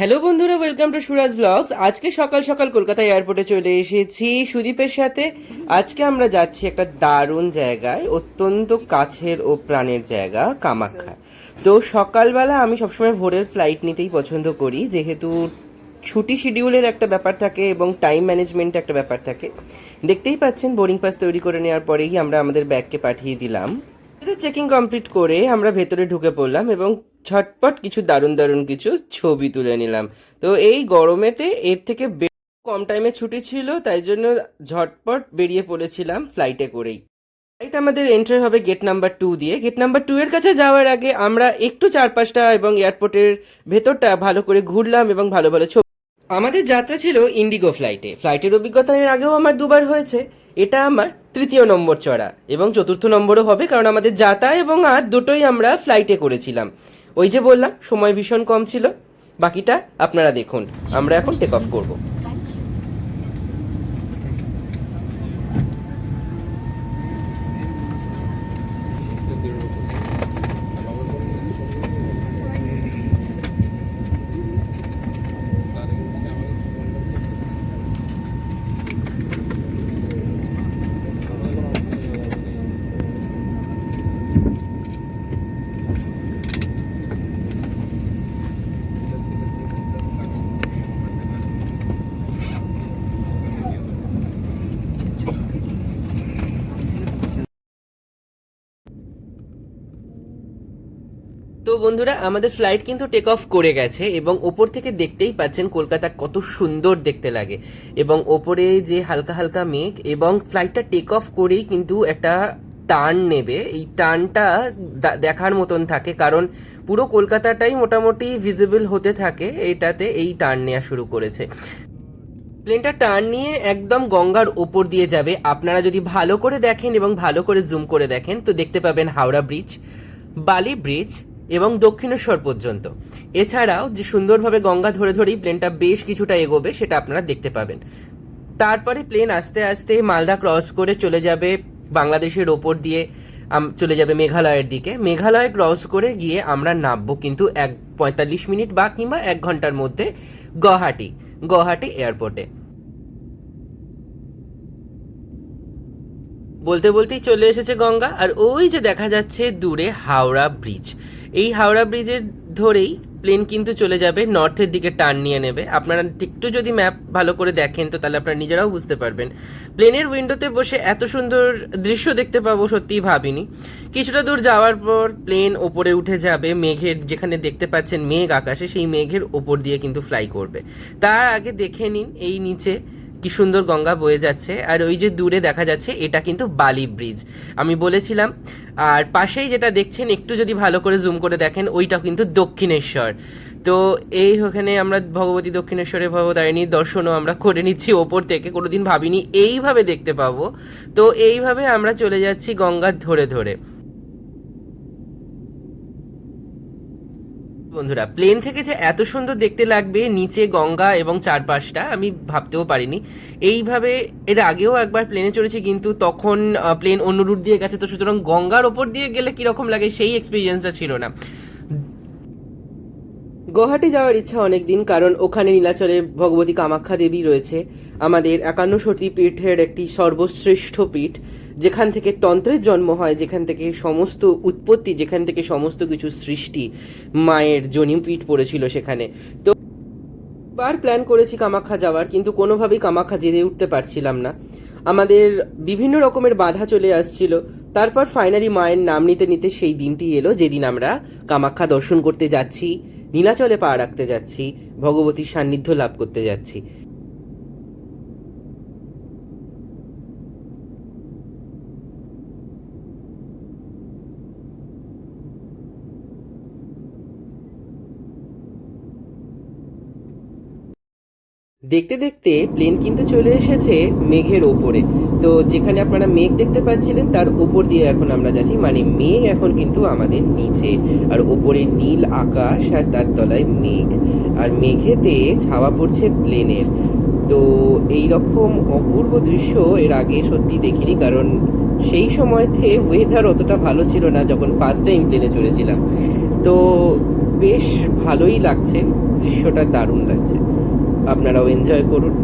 Hello বন্ধুরা welcome to Suraj blogs আজকে সকাল সকাল কলকাতা এয়ারপোর্টে চলে এসেছি সুদীপের সাথে। আজকে আমরা যাচ্ছি একটা দারুণ জায়গায়, অত্যন্ত কাছের ও প্রাণের জায়গা, কামাখ্যা। তো সকালবেলা আমি সবসময় ভোরের ফ্লাইট নিতেই পছন্দ করি, যেহেতু ছুটি শিডিউলের একটা ব্যাপার থাকে এবং টাইম ম্যানেজমেন্ট একটা ব্যাপার থাকে। দেখতেই পাচ্ছেন বোর্ডিং পাস তৈরি করে নেওয়ার পরেই আমরা আমাদের ব্যাগকে পাঠিয়ে দিলাম। চেকিং কমপ্লিট করে আমরা ভেতরে ঢুকে পড়লাম এবং ঝটপট কিছু দারুণ দারুণ কিছু ছবি তুলে নিলাম। তো এই গরমেতে এর থেকে কম টাইমে ছুটি ছিল, তাই জন্য ঝটপট বেরিয়ে পড়েছিলাম ফ্লাইটে করেই। ফ্লাইট আমাদের এন্ট্রি হবে গেট নাম্বার টু দিয়ে। গেট নাম্বার টু এর কাছে যাওয়ার আগে আমরা একটু চারপাশটা এবং এয়ারপোর্টের ভেতরটা ভালো করে ঘুরলাম এবং ভালো ভালো ছবি আমাদের যাত্রা ছিল ইন্ডিগো ফ্লাইটে ফ্লাইটের অভিজ্ঞতা এর আগেও আমার দুবার হয়েছে। এটা আমার তৃতীয় নম্বর চড়া এবং চতুর্থ নম্বরও হবে, কারণ আমাদের যাতা এবং আর দুটোই আমরা ফ্লাইটে করেছিলাম। ওই যে বললাম, সময় ভীষণ কম ছিল। বাকিটা আপনারা দেখুন। আমরা এখন টেক অফ করব। বন্ধুরা, আমাদের ফ্লাইট কিন্তু টেক অফ করে গেছে এবং ওপর থেকে দেখতেই পাচ্ছেন কলকাতা কত সুন্দর দেখতে লাগে। এবং ওপরে যে হালকা হালকা মেঘ এবং ফ্লাইটটা টেক অফ করেই কিন্তু একটা টার্ন নেবে। এই টার্নটা দেখার মতন থাকে, কারণ পুরো কলকাতাটাই মোটামুটি ভিজিবল হতে থাকে, এটাতে এই টার্ন নেওয়া শুরু করেছে। প্লেনটা টার্ন নিয়ে একদম গঙ্গার ওপর দিয়ে যাবে। আপনারা যদি ভালো করে দেখেন এবং ভালো করে জুম করে দেখেন, তো দেখতে পাবেন হাওড়া ব্রিজ বালি ব্রিজ এবং দক্ষিণেশ্বর পর্যন্ত। এছাড়াও যে সুন্দরভাবে গঙ্গা ধরে ধরেই প্লেনটা বেশ কিছুটা এগোবে, সেটা আপনারা দেখতে পাবেন। তারপরে প্লেন আস্তে আস্তে মালদা ক্রস করে চলে যাবে বাংলাদেশের ওপর দিয়ে চলে যাবে মেঘালয়ের দিকে। মেঘালয় ক্রস করে গিয়ে আমরা নামবো কিন্তু এক, পঁয়তাল্লিশ মিনিট বা কিংবা এক ঘণ্টার মধ্যে গুয়াহাটি গুয়াহাটি এয়ারপোর্টে বলতে বলতেই চলে এসেছে গঙ্গা, আর ওই যে দেখা যাচ্ছে দূরে হাওড়া ব্রিজ এই হাওড়া ব্রিজের ধরেই প্লেন কিন্তু চলে যাবে নর্থের দিকে টার্ন নিয়ে নেবে। আপনারা একটু যদি ম্যাপ ভালো করে দেখেন, তো তাহলে আপনারা নিজেরাও বুঝতে পারবেন। প্লেনের উইন্ডোতে বসে এত সুন্দর দৃশ্য দেখতে পাবো, সত্যিই ভাবিনি। কিছুটা দূর যাওয়ার পর প্লেন ওপরে উঠে যাবে, মেঘের যেখানে দেখতে পাচ্ছেন মেঘ আকাশে, সেই মেঘের ওপর দিয়ে কিন্তু ফ্লাই করবে। তার আগে দেখে নিন, এই নিচে কি সুন্দর গঙ্গা বয়ে যাচ্ছে। আর ওই যে দূরে দেখা যাচ্ছে, এটা কিন্তু বালি ব্রিজ। আমি বলেছিলাম, আর পাশেই যেটা দেখছেন, একটু যদি ভালো করে জুম করে দেখেন, ওইটা কিন্তু দক্ষিণেশ্বর। তো এই ওখানে আমরা ভগবতী দক্ষিণেশ্বরের ভবতারিণীর দর্শনও আমরা করে নিচ্ছি। ওপর থেকে কোনোদিন ভাবিনি, এইভাবে দেখতে পাবো। তো এইভাবে আমরা চলে যাচ্ছি গঙ্গার ধরে ধরে। বন্ধুরা প্লেন থেকে যে এত সুন্দর দেখতে লাগবে নিচে গঙ্গা এবং চারপাশটা, আমি ভাবতেও পারিনি। এইভাবে এর আগেও একবার প্লেনে চড়েছি, কিন্তু তখন প্লেন অন্য রুট দিয়ে গেছে, তো সুতরাং গঙ্গার ওপর দিয়ে গেলে কীরকম লাগে সেই এক্সপিরিয়েন্সটা ছিল না। গুয়াহাটি যাওয়ার ইচ্ছা অনেক দিন কারণ ওখানে নীলাচলে ভগবতী কামাখ্যা দেবী রয়েছে। আমাদের একান্ন সতী পীঠের একটি সর্বশ্রেষ্ঠ পীঠ, যেখান থেকে তন্ত্রের জন্ম হয়, যেখান থেকে সমস্ত উৎপত্তি, যেখান থেকে সমস্ত কিছু সৃষ্টি মায়ের জনিপীঠ পড়েছিল সেখানে। তো বার প্ল্যান করেছি কামাখ্যা যাওয়ার, কিন্তু কোনোভাবেই কামাখ্যা যেতে উঠতে পারছিলাম না। আমাদের বিভিন্ন রকমের বাধা চলে আসছিল। তারপর ফাইনালি মায়ের নাম নিতে নিতে সেই দিনটি এলো, যেদিন আমরা কামাখ্যা দর্শন করতে যাচ্ছি। নীলাচলে পা রাখতে যাচ্ছি ভগবতীর সান্নিধ্য লাভ করতে যাচ্ছি। দেখতে দেখতে প্লেন কিন্তু চলে এসেছে মেঘের ওপরে। তো যেখানে আপনারা মেঘ দেখতে পাচ্ছিলেন, তার ওপর দিয়ে এখন আমরা যাচ্ছি। মানে মেঘ এখন কিন্তু আমাদের নিচে। আর ওপরে নীল আকাশ আর তার তলায় মেঘ। আর মেঘেতে ছাওয়া পড়ছে প্লেনের তো এই রকম অপূর্ব দৃশ্য এর আগে সত্যি দেখিনি, কারণ সেই সময়তে ওয়েদার অতটা ভালো ছিল না যখন ফার্স্ট টাইম প্লেনে চড়েছিলাম। তো বেশ ভালোই লাগছে। দৃশ্যটা দারুণ লাগছে। আপনারাও এনজয় করুন।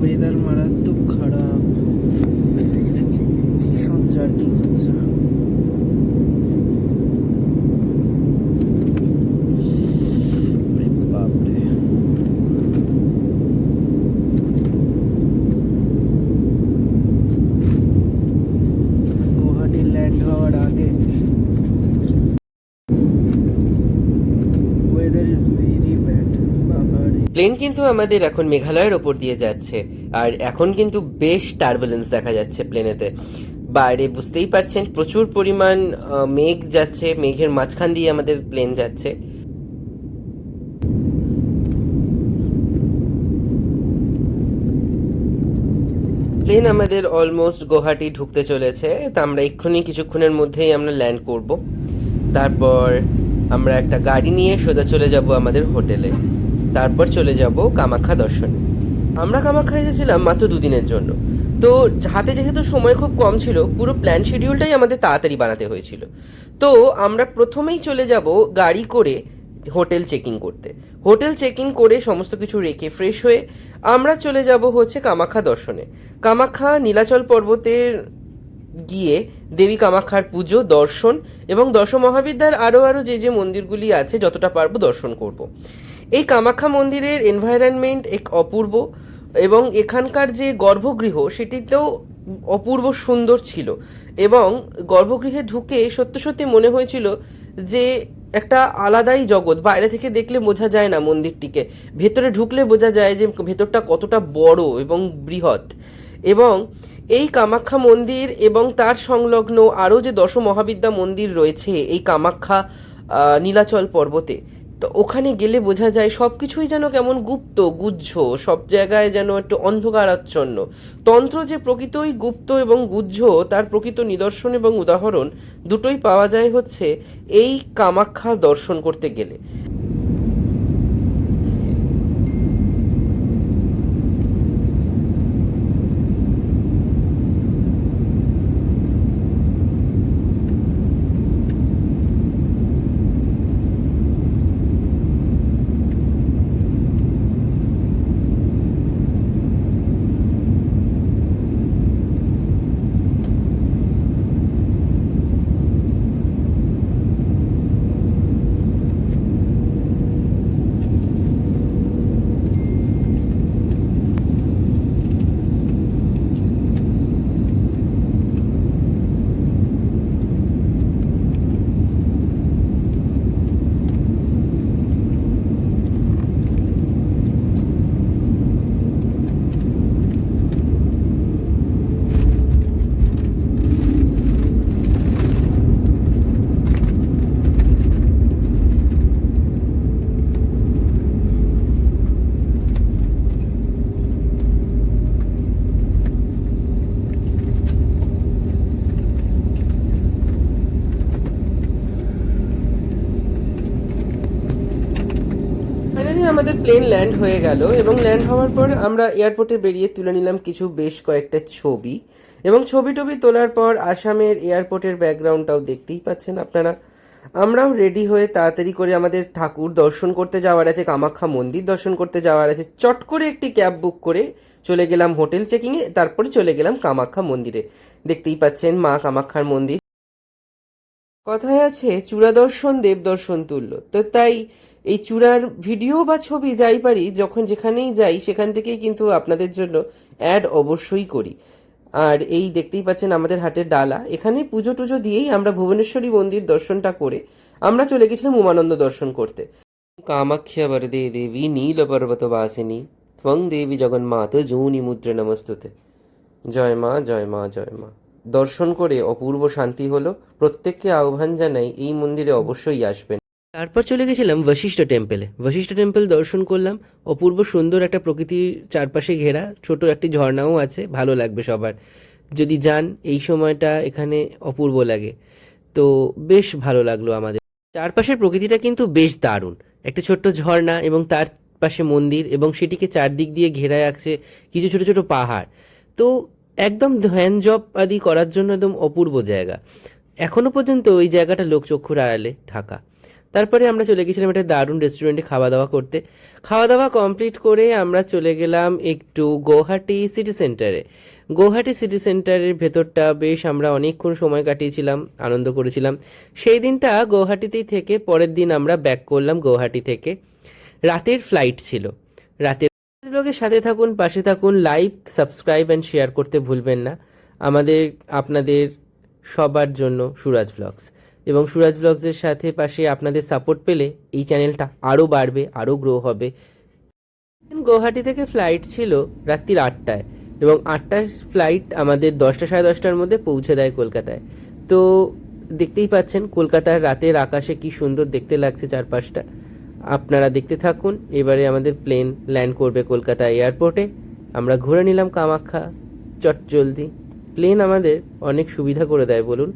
ওয়েদার মারাত্মক খারাপ ভীষণ জার্কিং হচ্ছে ওরে বাপরে গুয়াহাটি ল্যান্ড হওয়ার আগে ওয়েদার ইজ ভেরি ব্যাড বাবারে প্লেন কিন্তু আমাদের এখন মেঘালয়ের ওপর দিয়ে যাচ্ছে। আর এখন কিন্তু বেশ টার্বুলেন্স দেখা যাচ্ছে প্লেনেতে বাইরে বুঝতেই পারছেন, প্রচুর পরিমাণ মেঘ যাচ্ছে, মেঘের মাঝখান দিয়ে আমাদের প্লেন যাচ্ছে। প্লেন আমাদের অলমোস্ট গুয়াহাটি ঢুকতে চলেছে। তা আমরা এক্ষুনি কিছুক্ষণের মধ্যেই আমরা ল্যান্ড করব। তারপর আমরা একটা গাড়ি নিয়ে সোজা চলে যাব আমাদের হোটেলে তারপর চলে যাব কামাখ্যা দর্শনে। আমরা কামাখ্যা এসেছিলাম মাত্র দুদিনের জন্য। তো হাতে যেহেতু সময় খুব কম ছিল, পুরো প্ল্যান শিডিউলটাই আমাদের তাড়াতাড়ি বানাতে হয়েছিল। তো আমরা প্রথমেই চলে যাব গাড়ি করে হোটেল চেকিং করতে। হোটেল চেকিং করে সমস্ত কিছু রেখে ফ্রেশ হয়ে আমরা চলে যাব হচ্ছে কামাখ্যা দর্শনে। কামাখ্যা নীলাচল পর্বতের গিয়ে দেবী কামাখ্যার পুজো, দর্শন এবং দশ মহাবিদ্যার আরও আরও যে যে মন্দিরগুলি আছে, যতটা পারব দর্শন করব। এই কামাখ্যা মন্দিরের এনভায়রনমেন্ট এক অপূর্ব এবং এখানকার যে গর্ভগৃহ সেটিতেও অপূর্ব সুন্দর ছিল এবং গর্ভগৃহে ঢুকে সত্যি সত্যি মনে হয়েছিল যে একটা আলাদাই জগৎ। বাইরে থেকে দেখলে বোঝা যায় না মন্দিরটিকে। ভেতরে ঢুকলে বোঝা যায় যে ভেতরটা কতটা বড় এবং বৃহৎ। এবং এই কামাখ্যা মন্দির এবং তার সংলগ্ন আরও যে দশ মহাবিদ্যা মন্দির রয়েছে এই কামাখ্যা নীলাচল পর্বতে তো ওখানে গেলে বোঝা যায় সব কিছুই যেন কেমন গুপ্ত, গুজ্জ, সব জায়গায় যেন একটু অন্ধকারাচ্ছন্ন। তন্ত্র যে প্রকৃতই গুপ্ত এবং গুজ্জ, তার প্রকৃত নিদর্শন এবং উদাহরণ দুটোই পাওয়া যায় হচ্ছে এই কামাখ্যা দর্শন করতে গেলে ফাইনালি আমাদের প্লেন ল্যান্ড হয়ে গেল এবং ল্যান্ড হওয়ার পর আমরা এয়ারপোর্টে বেরিয়ে তুলে নিলাম কিছু বেশ কয়েকটা ছবি। এবং ছবি টবি তোলার পর আসামের এয়ারপোর্টের ব্যাকগ্রাউন্ডটাও দেখতেই পাচ্ছেন আপনারা। আমরাও রেডি হয়ে তাড়াতাড়ি করে আমাদের ঠাকুর দর্শন করতে যাওয়ার আছে, কামাখ্যা মন্দির দর্শন করতে যাওয়ার আছে। চট করে একটি ক্যাব বুক করে চলে গেলাম হোটেল চেকিংয়ে তারপরে চলে গেলাম কামাখ্যা মন্দিরে। দেখতেই পাচ্ছেন মা কামাখ্যার মন্দির। কথায় আছে চূড়া দর্শন দেব দর্শন তুল্য। তো তাই এই চূড়ার ভিডিও বা ছবি যাই পারি, যখন যেখানেই যাই, সেখান থেকেই কিন্তু আপনাদের জন্য অ্যাড অবশ্যই করি। আর এই দেখতেই পাচ্ছেন আমাদের হাটের ডালা। এখানে পুজো টুজো দিয়েই আমরা ভুবনেশ্বরী মন্দির দর্শনটা করে আমরা চলে গেছিলাম উমানন্দ দর্শন করতে। কামাখ্যা বরদে দেবী, নীল পর্বত বাসিনী, ত্বং দেবী জগন্মাত যৌনি মুদ্রে নমস্তুতে। জয় মা জয় মা জয় মা। দর্শন করে অপূর্ব শান্তি হলো। প্রত্যেককে আহ্বান জানাই এই মন্দিরে অবশ্যই আসবেন। তারপর চলে গেছিলাম বশিষ্ঠ টেম্পেলে। বশিষ্ঠ টেম্পল দর্শন করলাম। অপূর্ব সুন্দর একটা প্রকৃতির চারপাশে ঘেরা, ছোট একটি ঝর্ণাও আছে, ভালো লাগবে সবার। যদি যান, এই সময়টা এখানে অপূর্ব লাগে। তো বেশ ভালো লাগল আমাদের। চারপাশের প্রকৃতিটা কিন্তু বেশ দারুণ। একটা ছোট্ট ঝর্ণা এবং তার পাশে মন্দির এবং সেটিকে চারদিক দিয়ে ঘেরা আছে কিছু ছোট ছোট পাহাড়। তো একদম ধ্যান জপ আদি করার জন্য একদম অপূর্ব জায়গা। এখনও পর্যন্ত ওই জায়গাটা লোকচক্ষুর আড়ালে ঢাকা। তারপরে আমরা চলে গেছিলাম একটা দারুণ রেস্টুরেন্টে খাওয়া দাওয়া করতে। খাওয়া দাওয়া কমপ্লিট করে আমরা চলে গেলাম একটু গৌহাটি সিটি সেন্টারে গৌহাটি সিটি সেন্টারের ভেতরটা বেশ আমরা অনেকক্ষণ সময় কাটিয়েছিলাম, আনন্দ করেছিলাম। সেই দিনটা গৌহাটিতেই থেকে পরের দিন আমরা ব্যাক করলাম গৌহাটি থেকে। রাতের ফ্লাইট ছিল। রাতের ব্লগের সাথে থাকুন, পাশে থাকুন লাইক সাবস্ক্রাইব অ্যান্ড শেয়ার করতে ভুলবেন না। আমাদের, আপনাদের সবার জন্য সুরাজ ব্লগস এবং সুরাজ ব্লগসের সাথে পাশে আপনাদের সাপোর্ট পেলে এই চ্যানেলটা আরও বাড়বে আরও গ্রো হবে। গৌহাটি থেকে ফ্লাইট ছিল রাত্রির আটটায় এবং আটটার ফ্লাইট আমাদের দশটা সাড়ে দশটার মধ্যে পৌঁছে দেয় কলকাতায়। তো দেখতেই পাচ্ছেন কলকাতার রাতের আকাশে কি সুন্দর দেখতে লাগছে চারপাশটা। আপনারা দেখতে থাকুন, এবারে আমাদের প্লেন ল্যান্ড করবে কলকাতা এয়ারপোর্টে আমরা ঘুরে নিলাম কামাখ্যা, চট জলদি। প্লেন আমাদের অনেক সুবিধা করে দেয়, বলুন।